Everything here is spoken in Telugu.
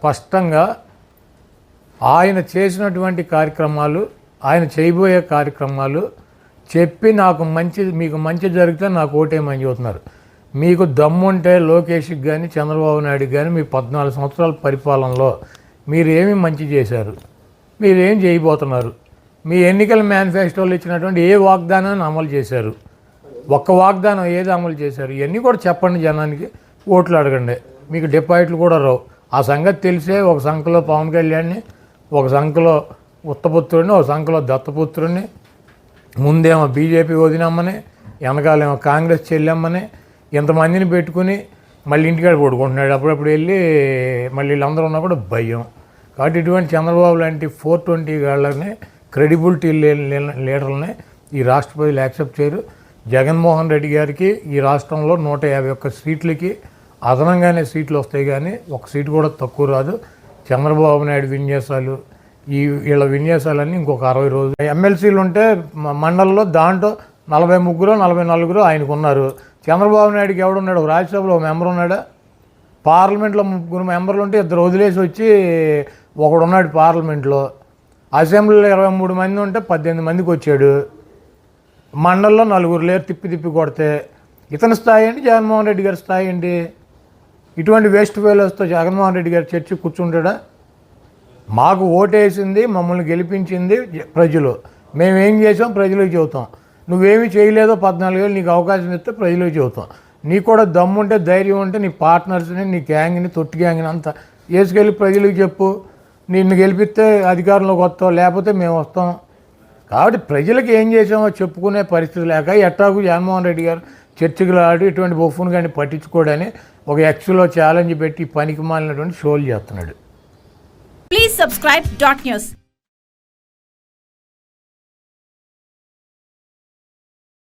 స్పష్టంగా ఆయన చేసినటువంటి కార్యక్రమాలు ఆయన చేయబోయే కార్యక్రమాలు చెప్పి నాకు మంచి మీకు మంచి జరిగితే నాకు ఓటేమని చెబుతున్నారు. మీకు దమ్ముంటే లోకేష్కి కానీ చంద్రబాబు నాయుడుకి కానీ మీ పద్నాలుగు సంవత్సరాల పరిపాలనలో మీరేమి మంచి చేశారు? మీరేం చేయబోతున్నారు? మీ ఎన్నికల మేనిఫెస్టోలో ఇచ్చినటువంటి ఏ వాగ్దానాన్ని అమలు చేశారు? ఒక్క వాగ్దానం ఏది అమలు చేశారు? ఇవన్నీ కూడా చెప్పండి జనానికి ఓట్లు అడగండి. మీకు డిపాజిట్లు కూడా రావు. ఆ సంగతి తెలిసే ఒక సంఖలో పవన్ కళ్యాణ్ని ఒక సంఖలో ఉత్తపుత్రుడిని ఒక సంఖలో దత్తపుత్రుడిని ముందేమో బీజేపీ వదినమ్మని వెనకాలేమో కాంగ్రెస్ చెల్లెమ్మని ఇంతమందిని పెట్టుకుని మళ్ళీ ఇంటికాడ పడుకుంటున్నాడు. అప్పుడప్పుడు వెళ్ళి మళ్ళీ వీళ్ళందరూ ఉన్నప్పుడు భయం. కాబట్టి ఇటువంటి చంద్రబాబు లాంటి ఫోర్ ట్వంటీ గాళ్ళని క్రెడిబిలిటీ లీడర్లని ఈ రాష్ట్ర ప్రజలు యాక్సెప్ట్ చేయరు. జగన్మోహన్ రెడ్డి గారికి ఈ రాష్ట్రంలో నూట యాభై ఒక్క సీట్లకి అదనంగానే సీట్లు వస్తాయి కానీ ఒక సీటు కూడా తక్కువ రాదు. చంద్రబాబు నాయుడు విన్యాసాలు ఈ వీళ్ళ విన్యాసాలన్నీ ఇంకొక అరవై రోజులు. ఎమ్మెల్సీలు ఉంటే మ- మండలంలో దాంట్లో నలభై ముగ్గురు నలభై నలుగురు ఆయనకు ఉన్నారు. చంద్రబాబు నాయుడుకి ఎవడున్నాడు రాజ్యసభలో ఒక మెంబర్ ఉన్నాడా? పార్లమెంట్లో ముగ్గురు మెంబర్లు ఉంటే ఇద్దరు వదిలేసి వచ్చి ఒకడు ఉన్నాడు పార్లమెంట్లో. అసెంబ్లీలో ఇరవై మూడు మంది ఉంటే పద్దెనిమిది మందికి వచ్చాడు. మండల్లో నలుగురు లేరు తిప్పి తిప్పి కొడితే. ఇతని స్థాయి ఏంటి? జగన్మోహన్ రెడ్డి గారి స్థాయి ఏంటి? ఇటువంటి వేస్ట్ ఫెయిలర్స్తో జగన్మోహన్ రెడ్డి గారు చర్చి కూర్చుంటాడా? మాకు ఓటేసింది మమ్మల్ని గెలిపించింది ప్రజలు. మేమేం చేసాం? ప్రజలకు చెబుతాం. నువ్వేమి చేయలేదో పద్నాలుగేళ్ళు నీకు అవకాశం ఇస్తే ప్రజలకు చెబుతాం. నీకు కూడా దమ్ముంటే ధైర్యం ఉంటే నీ పార్ట్నర్స్ని నీ గ్యాంగ్ని తొట్టి గ్యాంగ్ని అంతా వేసుకెళ్ళి ప్రజలకు చెప్పు. నిన్ను గెలిపిస్తే అధికారంలోకి వస్తావు లేకపోతే మేము వస్తాం. కాబట్టి ప్రజలకు ఏం చేసామో చెప్పుకునే పరిస్థితి లేక ఎట్టాకు జగన్మోహన్ రెడ్డి గారు చర్చికి ఆడు ఇటువంటి బొఫ్ఫును కానీ పట్టించుకోడని ఒక ఎక్స్లో ఛాలెంజ్ పెట్టి పనికి మాలినటువంటి షోలు చేస్తున్నాడు. Please subscribe dot news